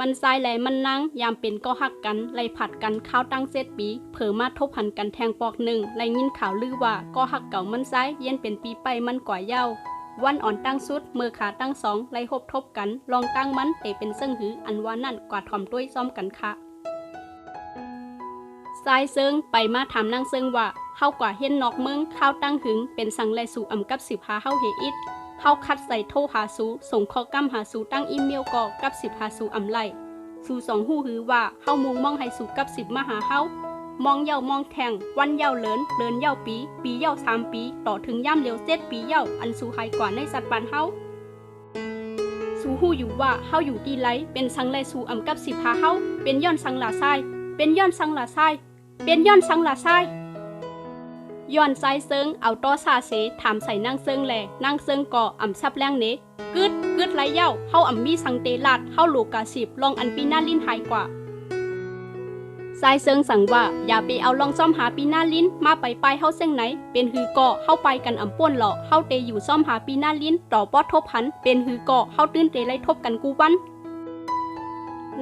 มันทรายแหลมันนั่งยามเป็นก็หักกันไล่ผัดกันข้าวตั้งเซตปี เผอมาทบพันกันแทงปอกหนึ่งไล่ยินข่าวลือว่าก็หักเก่ามันซ้ายเย็นเป็นปีไปมันกว่าเย้าวันอ่อนตั้งสุดมือขาตั้งสองไล่หบทบกัน ลองตั้งมันเตเป็นเซิงหืออันว่านั่นกว่าถ่อมด้วยซ้อมกันค่ะทรายเซิงไปมาถามนางเซิงว่าเฮากว่าเฮ็นนอกเมืองข้าวตั้งหึงเป็นสังไลสู่อำกับสิบหาเฮาเฮอิด เฮาคัดใส่โทรหาสูส่งข้อกำหาสูตั้งอีเมลกอกับสิบหาสูอำไลสู่สองหู้หือว่าเฮามุงมองให้สูกับสิบมาหาเฮามองเย่ามองแทง วันเย่าเลินเลินเย่าปี ปีเย่าสามปี ต่อถึงย่ำเร็วเจ็ดปีเย่าอันสูไฮกว่าในสัตว์ปานเฮาสูหู้อยู่ว่าเฮาอยู่ดีไรเป็นสังไลสู่อำกับสิพาเฮาเป็นย้อนสังหลาทรายเป็นย้อนสังหลาทรายเป็นย้อนสังหลาทราย ย้อนทรายเซิงเอาต้อซาเสถามใส่นางเซิงแลนางเซิงก่ออำซับแรงเนกึดกึดไรเย้าเฮาอ่ำมีสังเตลาดเฮาโลกาสิบลองอันปีหน้าลิ้นหายกว่าทรายเซิงสั่งว่าอย่าไปเอาลองซ่อมหาปีหน้าลิ้นมาไปไปเฮาเส้งไหน เป็นหือก่อเฮาไปกันอ่ำป้วนหล่อเฮาเตอยู่ซ่อมหาปีหน้าลิ้นต่อป้อทบหันเป็นหือก่อเฮาตื้นเตไล่ทบกันกูวัน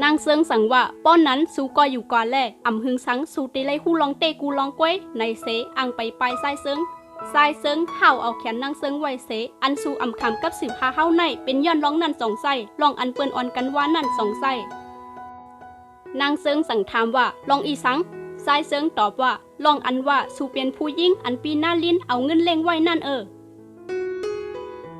นางเซิงสั่งว่าป้อนนั้นสูก็อยู่ก่อนแลอำหึงสังสูเตไลหู้ลองเตกูลองก้วยในเสอังไปไปไส้เซิงไส้เซิงเฮาเอาแขนนางเซิงไว้เสอันสูอำคำกับสืบพาเฮาในเป็นย้อนร้องนั่นสองไส้ลองอันเปิ้นอ่อนกันว่านั่นสองไส้นางเซิงสั่งถามว่าลองอีสังไส้เซิงตอบว่าลองอันว่าสูเป็นผู้ยิ่งอันปีหน้าลิ้นเอาเงินเล่งไว้นั่นเออ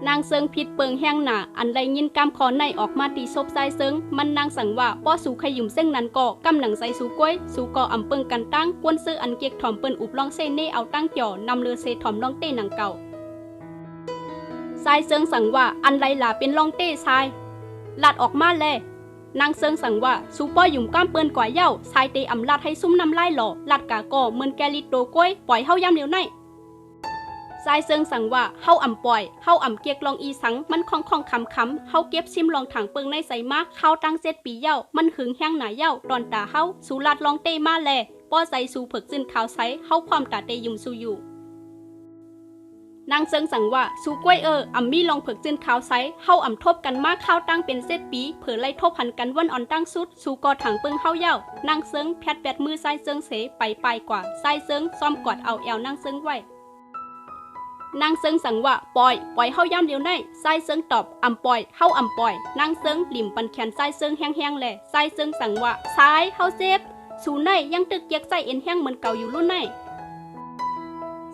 นางเซิงพิดเปิงแห้งหนาอันไรยินกำคอในออกมาตีซบไซเซิงมันนางสั่งว่าป้อสูขยุมเส้งนั้นก่อกำหนังใส่สูก้วยสูก่ออำเปิงกันตั้งกวนซื้ออันเกียกถอมเปิ้นอุบลองเซเน่เอาตั้งจ่อนำเลือเซถอมลองเต้หนังเก่าไซเซิงสั่งว่าอันไรล่ะเป็นลองเต้ทรายหลาดออกมาแลยนางเซิงสั่งว่าสูป้อหยุ่มก้ามเปิ้นกว่าเย้าทรายเตอำลาดให้ซุ่มน้ำลายหล่อหลาดกาก่อเหมือนแกลิโตก้วยปล่อยเฮายามเดียวใน ทรายเซิงสั่งว่าเฮาอ่ำปล่อยเฮาอ่ำเกียกลองอีสัง มันคองคองคำคำเฮาเก็บซิมลองถังเปิงในใส่มากเข้าตั้งเซตปีเย้ามันหึงแห้งหนาเย้าตอนตาเฮาสูลัดลองเตมาแลป้อใส่สูเผิกจินขาวใสเฮาความตาเตยุมสูอยู่นางเซิงสั่งว่าสูกล้วยเอออ่ำมีลองเผิกจินขาวใสเฮาอ่ำทบกันมากเข้าตั้งเป็นเซตปี เผอไล่ทบพันกันวันอ่อนตั้งสุด สูกอถังเปิงเฮาเย้านางเซิงแพดแปดมือไส้เซิงเสไปไปกว่าไส้เซิงซ่อมกอดเอาแอวนางเซิงไว้ นางเซิงสังว่าปล่อยปล่อยเฮาย่ำเดียวในไส้เซิงตอบอ่ำปล่อยเฮาอ่ำปล่อยนางเซิงหลิมปันแขนไส้เซิงแห้งๆแหละไส้เซิงสังว่าซ้ายเฮาเซฟสูในยังตึกเกียกใส่เอ็นแห้งเหมือนเก่าอยู่รุ่นใน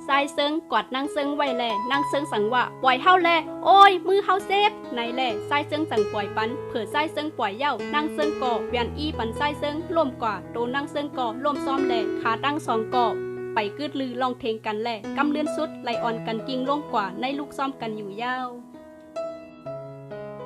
ไส้เซิงกอดนางเซิงไว้แลนางเซิงสังว่าปล่อยเฮาแลโอ้ยมือเฮาเซฟในแลไส้เซิงสังปล่อยปันเผื่อไส้เซิงปล่อยเย้านางเซิงก่อเวียนอีปันไส้เซิงล่มกว่าโตนางเซิงก่อล่มซ้อมแลขาตั้งสองก่อ ไปกึดลือลองเทงกันแหละกำเลื่อนสุดไหลอ่อนกันกิ่งลงกว่าในลูกซ้อมกันอยู่ยาว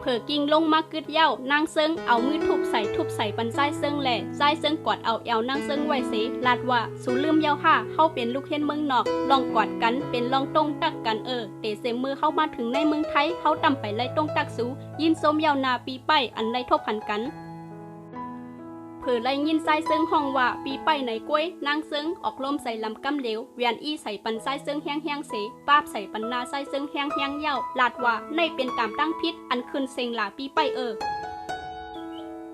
เผอกิ่งลงมากึดเย้านางเซิงเอามือทุบใส่ทุบใส่ปันไส้เซิงแหล่ไส้เซิงกอดเอาแอวนางเซิงไว้เสลาดว่าสูลืมเย้าค่ะเข้าเป็นลูกเห็นเมืองนอก ลองกอดกันเป็นลองตรงตักกันเออเตะเสมมือเข้ามาถึงในเมืองไทยเขาตำไปไล่ตรงตักสูยินสมเย้านาปีไปอันไล่ทบพันกัน เผื่อไล่ยินไส้เซิงห้องว่าปีไปไหนกล้วยนางเซิงออกลมใส่ลำกำเหลวเวียนอี้ใส่ปันไส้เซิงแห้งแห้งเสป้าบใส่ปันนาไส้เซิงแห้งแห้งเย่าลาดว่าในเป็นตามตั้งพิษอันคืนเซงหลาปีไปเออ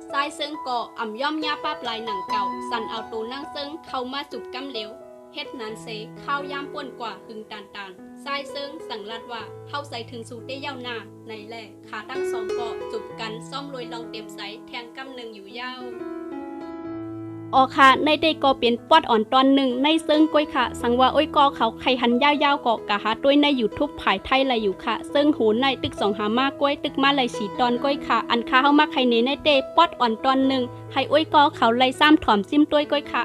ไส้เซิงก่ออ่ำย่อมยาป้าบลายหนังเก่า สั่นเอาตัวนางเซิงเข้ามาจุบกำเหลวเฮ็ดนั้นเสข้าวยามป่วนกว่าหึงตานตานไส้เซิงสั่งลัดว่าเข้าใส่ถึงสูเตเย่าหน้าในแหล่ขาตั้งสองเกาะจุบกันซ่อมรวยลองเต็มใสแทงกำหนึ่งอยู่ยาว ออค่ะ ในเด้ก็เป็นปอดอ่อนตอนหนึ่งในซึ่งก้อยค่ะ สังว่าอ้ยก็เขาไข่หันยาวๆกอกะฮะด้วยในยูทูบผายไทยไรอยู่ค่ะ ซึ่งหูในตึกสองหามาก้อยตึกมาไรสีตอนก้อยค่ะ อันค้าเข้ามาไข่เนในเตปอดอ่อนตอนหนึ่งให้อ้ยก็เขาไล่ซ้ำถ่อมซิมต้วยก้อยค่ะ